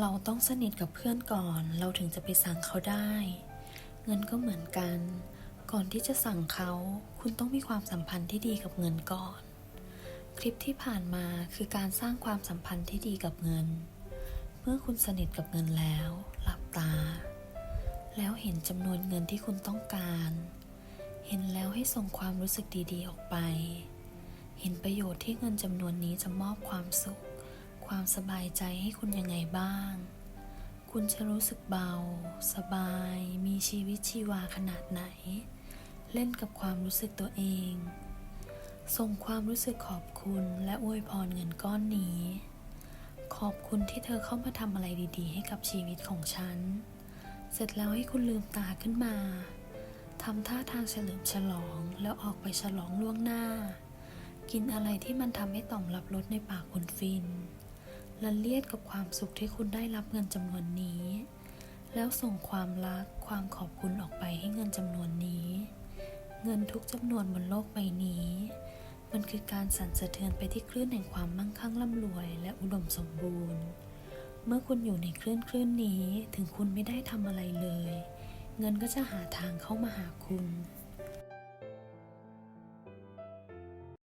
เราต้องสนิทกับเพื่อนก่อน เราถึงจะไปสั่งเขาได้ เงินก็เหมือนกัน ก่อนที่จะสั่งเขา คุณต้องมีความสัมพันธ์ที่ดีกับเงินก่อน คลิปที่ผ่านมาคือการสร้างความสัมพันธ์ที่ดีกับเงิน เมื่อคุณสนิทกับเงินแล้ว หลับตา แล้วเห็นจำนวนเงินที่คุณต้องการ เห็นแล้วให้ส่งความรู้สึกดีๆออกไป เห็นประโยชน์ที่เงินจำนวนนี้จะมอบความสุข ความสบายใจให้คุณยังไงบ้าง คุณจะรู้สึกเบา สบาย มีชีวิตชีวาขนาดไหน เล่นกับความรู้สึกตัวเอง ส่งความรู้สึกขอบคุณและอวยพรเงินก้อนนี้ ขอบคุณที่เธอเข้ามาทำอะไรดีๆ ให้กับชีวิตของฉัน เสร็จแล้วให้คุณลืมตาขึ้นมาทำท่าทางเฉลิมฉลองแล้วออกไปฉลองล่วงหน้า กินอะไรที่มันทำให้ต่อมรับรสในปากคุณฟิน ละเลียดกับความสุขที่คุณได้รับเงินจำนวนนี้ แล้วส่งความรักความขอบคุณออกไปให้เงินจำนวนนี้ เงินทุกจำนวนบนโลกใบนี้ มันคือการสั่นสะเทือนไปที่คลื่นแห่งความมั่งคั่งร่ำรวย และอุดมสมบูรณ์ เมื่อคุณอยู่ในคลื่นคลื่นนี้ถึงคุณไม่ได้ทำอะไรเลย เงินก็จะหาทางเข้ามาหาคุณ